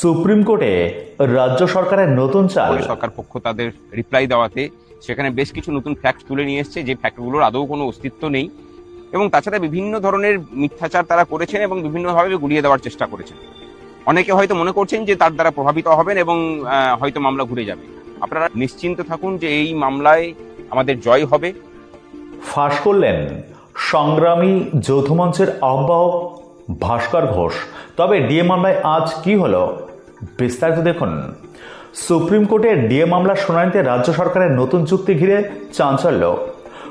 Supreme কোর্টে রাজ্য সরকারের নতুন চাল। সরকার পক্ষ তাদের রিপ্লাই দেওয়াতে সেখানে বেশ কিছু নতুন ফ্যাক্ট তুলে নিয়ে এসছে যে ফ্যাক্টগুলোর আদৌ কোনো অস্তিত্ব নেই। এবং তাছাড়া বিভিন্ন ধরনের মিথ্যাচার তারা করেছেন এবং বিভিন্নভাবে গুলিয়ে দেওয়ার চেষ্টা করেছেন। অনেকে হয়তো মনে করছেন যে তার দ্বারা প্রভাবিত হবেন এবং হয়তো মামলা ঘুরে যাবে। আপনারা নিশ্চিন্ত থাকুন যে এই মামলায় আমাদের জয় হবে। ফাঁস করলেন সংগ্রামী যৌথ মঞ্চের আহ্বায়ক ভাস্কর ঘোষ। তবে ডিএ মামলায় আজ কি হলো বিস্তারিত দেখুন। সুপ্রিম কোর্টে ডিএ মামলার শুনানিতে রাজ্য সরকারের নতুন চুক্তি ঘিরে চাঞ্চল্য।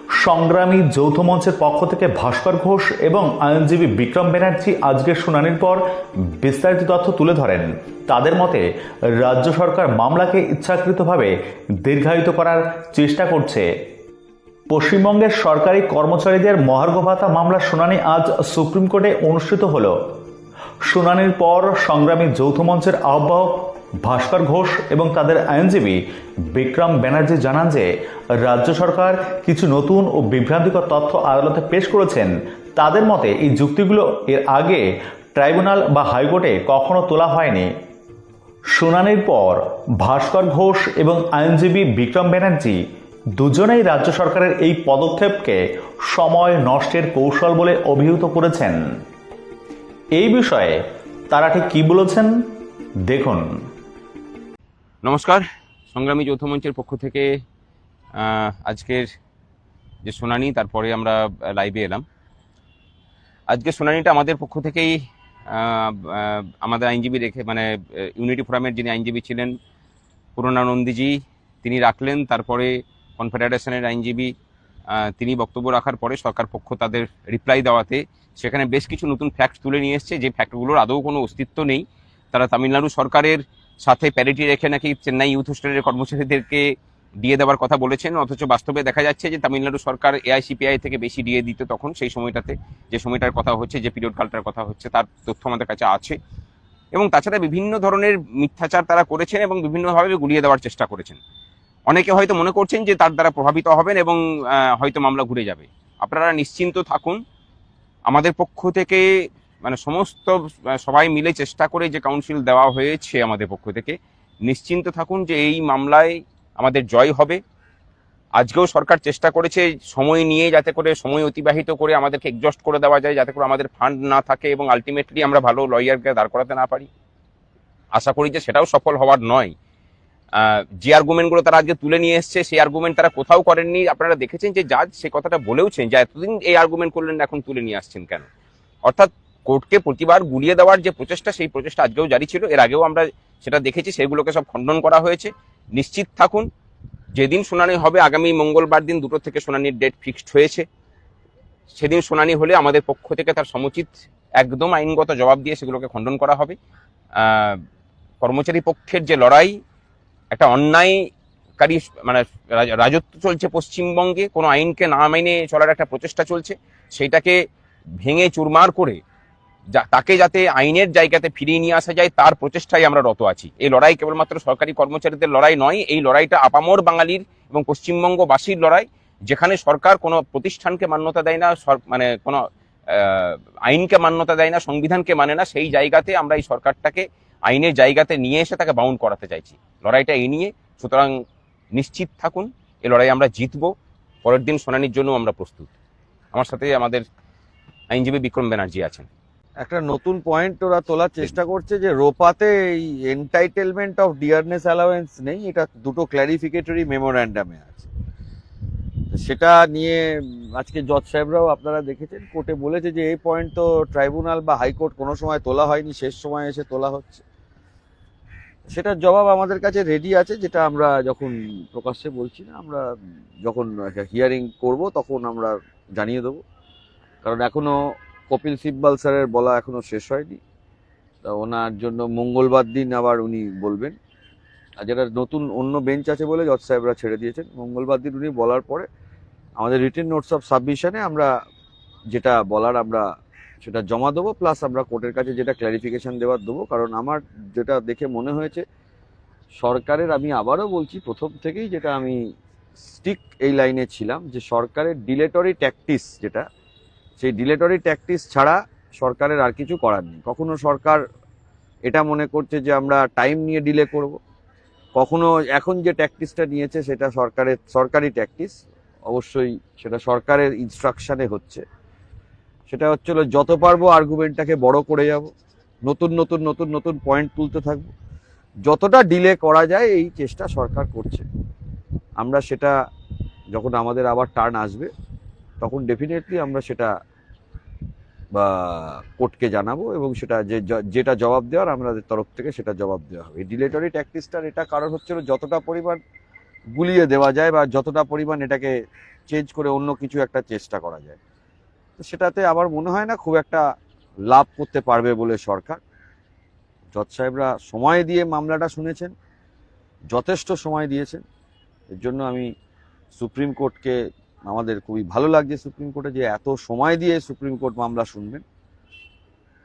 সংগ্রামী যৌথ মঞ্চের পক্ষ থেকে ভাস্কর ঘোষ এবং আইনজীবী বিক্রম ব্যানার্জি আজকের শুনানির পর বিস্তারিত তথ্য তুলে ধরেন। তাদের মতে, রাজ্য সরকার মামলাকে ইচ্ছাকৃতভাবে দীর্ঘায়িত করার চেষ্টা করছে। পশ্চিমবঙ্গের সরকারি কর্মচারীদের মহার্ঘ ভাতা মামলার শুনানি আজ সুপ্রিম কোর্টে অনুষ্ঠিত হল। শুনানির পর সংগ্রামী যৌথ মঞ্চের আহ্বায়ক ভাস্কর ঘোষ এবং তাদের আইনজীবী বিক্রম ব্যানার্জি জানান যে, রাজ্য সরকার কিছু নতুন ও বিভ্রান্তিকর তথ্য আদালতে পেশ করেছেন। তাদের মতে, এই যুক্তিগুলো এর আগে ট্রাইব্যুনাল বা হাইকোর্টে কখনো তোলা হয়নি। শুনানির পর ভাস্কর ঘোষ এবং আইনজীবী বিক্রম ব্যানার্জি দুজনেই রাজ্য সরকারের এই পদক্ষেপকে সময় নষ্টের কৌশল বলে অভিহিত করেছেন। এই বিষয়ে তারা ঠিক কি বলেছেন? দেখুন। নমস্কার, সংগ্রামী যৌথ মঞ্চের পক্ষ থেকে আজকের যে শুনানি, তারপরে আমরা লাইভে এলাম। আজকের শুনানিটা আমাদের পক্ষ থেকেই আমাদের আইনজীবী রেখে মানে ইউনিটি ফোরামের যিনি আইনজীবী ছিলেন, পূর্ণানন্দীজি, তিনি রাখলেন। তারপরে কনফেডারেশনের আইনজীবী তিনি বক্তব্য রাখার পরে সরকার পক্ষ তাদের রিপ্লাই দেওয়াতে সেখানে বেশ কিছু নতুন ফ্যাক্ট তুলে নিয়ে এসছে। যে ফ্যাক্টগুলোর আদৌ কোনো অস্তিত্ব নেই। তারা তামিলনাড়ু সরকারের সাথে প্যারিটি রেখে নাকি চেন্নাই ইউথ হোস্টেলের কর্মচারীদেরকে দিয়ে দেওয়ার কথা বলেছেন। অথচ বাস্তবে দেখা যাচ্ছে যে তামিলনাড়ু সরকার এআইসিপিআই থেকে বেশি দিয়ে দিত তখন, সেই সময়টাতে যে সময়টার কথা হচ্ছে, যে পিরিয়ড কালটার কথা হচ্ছে, তার তথ্য আমাদের কাছে আছে। এবং তাছাড়া বিভিন্ন ধরনের মিথ্যাচার তারা করেছেন এবং বিভিন্নভাবে গুলিয়ে দেওয়ার চেষ্টা করেছেন। অনেকে হয়তো মনে করছেন যে তার দ্বারা প্রভাবিত হবেন এবং হয়তো মামলা ঘুরে যাবে। আপনারা নিশ্চিন্ত থাকুন। আমাদের পক্ষ থেকে মানে সমস্ত সবাই মিলে চেষ্টা করে যে কাউন্সিল দেওয়া হয়েছে আমাদের পক্ষ থেকে, নিশ্চিন্ত থাকুন যে এই মামলায় আমাদের জয় হবে। আজকেও সরকার চেষ্টা করেছে সময় নিয়ে যাতে করে, সময় অতিবাহিত করে আমাদেরকে এক্সস্ট করে দেওয়া যায়, যাতে করে আমাদের ফান্ড না থাকে এবং আলটিমেটলি আমরা ভালো লয়ারকে দাঁড় করাতে না পারি। আশা করি যে সেটাও সফল হওয়ার নয়। যে আর্গুমেন্টগুলো তারা আজকে তুলে নিয়ে এসছে, সেই আর্গুমেন্ট তারা কোথাও করেননি। আপনারা দেখেছেন যে জাজ সে কথাটা বলেওছেন যে এতদিন এই আর্গুমেন্ট করলেন এখন তুলে নিয়ে আসছেন কেন? অর্থাৎ কোর্টকে প্রতিবার গুলিয়ে দেওয়ার যে প্রচেষ্টা, সেই প্রচেষ্টা আজকেও জারি ছিল। এর আগেও আমরা সেটা দেখেছি, সেগুলোকে সব খণ্ডন করা হয়েছে। নিশ্চিত থাকুন, যেদিন শুনানি হবে, আগামী মঙ্গলবার দিন দুটো থেকে শুনানির ডেট ফিক্সড হয়েছে। সেদিন শুনানি হলে আমাদের পক্ষ থেকে তার সমুচিত একদম আইনগত জবাব দিয়ে সেগুলোকে খণ্ডন করা হবে। কর্মচারী পক্ষের যে লড়াই একটা অন্যায়কারী মানে রাজ- রাজত্ব চলছে পশ্চিমবঙ্গে, কোনো আইনকে না মেনে চলার একটা প্রচেষ্টা চলছে, সেইটাকে ভেঙে চুরমার করে তাকে যাতে আইনের জায়গাতে ফিরিয়ে নিয়ে আসা যায়, তার প্রচেষ্টায় আমরা রত আছি। এই লড়াই কেবলমাত্র সরকারি কর্মচারীদের লড়াই নয়, এই লড়াইটা আপামর বাঙালির এবং পশ্চিমবঙ্গবাসীর লড়াই, যেখানে সরকার কোনো প্রতিষ্ঠানকে মান্যতা দেয় না মানে কোনো আইনকে মান্যতা দেয় না, সংবিধানকে মানে না, সেই জায়গাতে আমরা এই সরকারটাকে আইনের জায়গাতে নিয়ে এসে তাকে বাউন্ড করাতে চাইছি। লড়াইটা এই নিয়ে, সুতরাং নিশ্চিত থাকুন, এই লড়াই আমরা জিতবো। পরের দিন শুনানির জন্য আমরা প্রস্তুত। আমার সাথে আমাদের আইনজীবী বিক্রম ব্যানার্জি আছেন। একটা নতুন পয়েন্ট ওরা তোলার চেষ্টা করছে যে রোপাতে এই এন্টাইটেলমেন্ট অফ ডিয়ারনেস অ্যালাওয়েন্স নেই, এটা দুটো ক্ল্যারিফিকেটরি মেমোরান্ডামে আছে। সেটা নিয়ে আজকে জজ সাহেবরাও আপনারা দেখেছেন, কোর্টে বলেছে যে এই পয়েন্ট তো ট্রাইব্যুনাল বা হাইকোর্ট কোনো সময় তোলা হয়নি, শেষ সময় এসে তোলা হচ্ছে। সেটার জবাব আমাদের কাছে রেডি আছে, যেটা আমরা যখন প্রকাশ্যে বলছি না, আমরা যখন হিয়ারিং করব, তখন আমরা জানিয়ে দেবো। কারণ এখনও কপিল সিব্বাল স্যারের বলা এখনও শেষ হয়নি। তা ওনার জন্য মঙ্গলবার দিন আবার উনি বলবেন। আর যেটা নতুন অন্য বেঞ্চ আছে বলে জজ সাহেবরা ছেড়ে দিয়েছেন, মঙ্গলবার দিন উনি বলার পরে আমাদের রিটেন নোটস অফ সাবমিশনে আমরা যেটা বলার আমরা সেটা জমা দেবো প্লাস আমরা কোর্টের কাছে যেটা ক্ল্যারিফিকেশন দেওয়ার দেবো। কারণ আমার যেটা দেখে মনে হয়েছে, সরকারের আমি আবারও বলছি, প্রথম থেকেই যেটা আমি স্টিক এই লাইনে ছিলাম যে সরকারের ডিলেটরি ট্যাকটিস যেটা, সেই ডিলেটরি ট্যাকটিস ছাড়া সরকারের আর কিছু করার নেই। কখনো সরকার এটা মনে করছে যে আমরা টাইম নিয়ে ডিলে করব, কখনো এখন যে ট্যাকটিসটা নিয়েছে সেটা সরকারের, সরকারি ট্যাকটিস অবশ্যই সেটা সরকারের ইনস্ট্রাকশানে হচ্ছে। সেটা হচ্ছে হলো যত পারব আর্গুমেন্টটাকে বড় করে যাব, নতুন নতুন নতুন নতুন পয়েন্ট তুলতে থাকব। যতটা ডিলে করা যায় এই চেষ্টা সরকার করছে। আমরা সেটা যখন আমাদের আবার টার্ন আসবে, তখন ডেফিনেটলি আমরা সেটা বা কোর্টকে জানাব এবং সেটা যে যেটা জবাব দেওয়ার আমাদের তরফ থেকে সেটা জবাব দেওয়া হবে। ডিলেটরি ট্যাকটিসটার এটা কারণ হচ্ছে যতটা পরিমাণ গুলিয়ে দেওয়া যায় বা যতটা পরিমাণ এটাকে চেঞ্জ করে অন্য কিছু একটা চেষ্টা করা যায়। সেটাতে আবার মনে হয় না খুব একটা লাভ করতে পারবে বলে সরকার। জজ সাহেবরা সময় দিয়ে মামলাটা শুনেছেন, যথেষ্ট সময় দিয়েছেন। এর জন্য আমি সুপ্রিম কোর্টকে, আমাদের খুবই ভালো লাগছে সুপ্রিম কোর্টে যে এত সময় দিয়ে সুপ্রিম কোর্ট মামলা শুনবেন।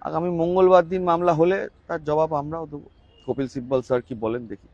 আগামী মঙ্গলবার দিন মামলা হলে তার জবাব আমরাও দেবো। কপিল সিব্বল স্যার কি বলেন দেখি।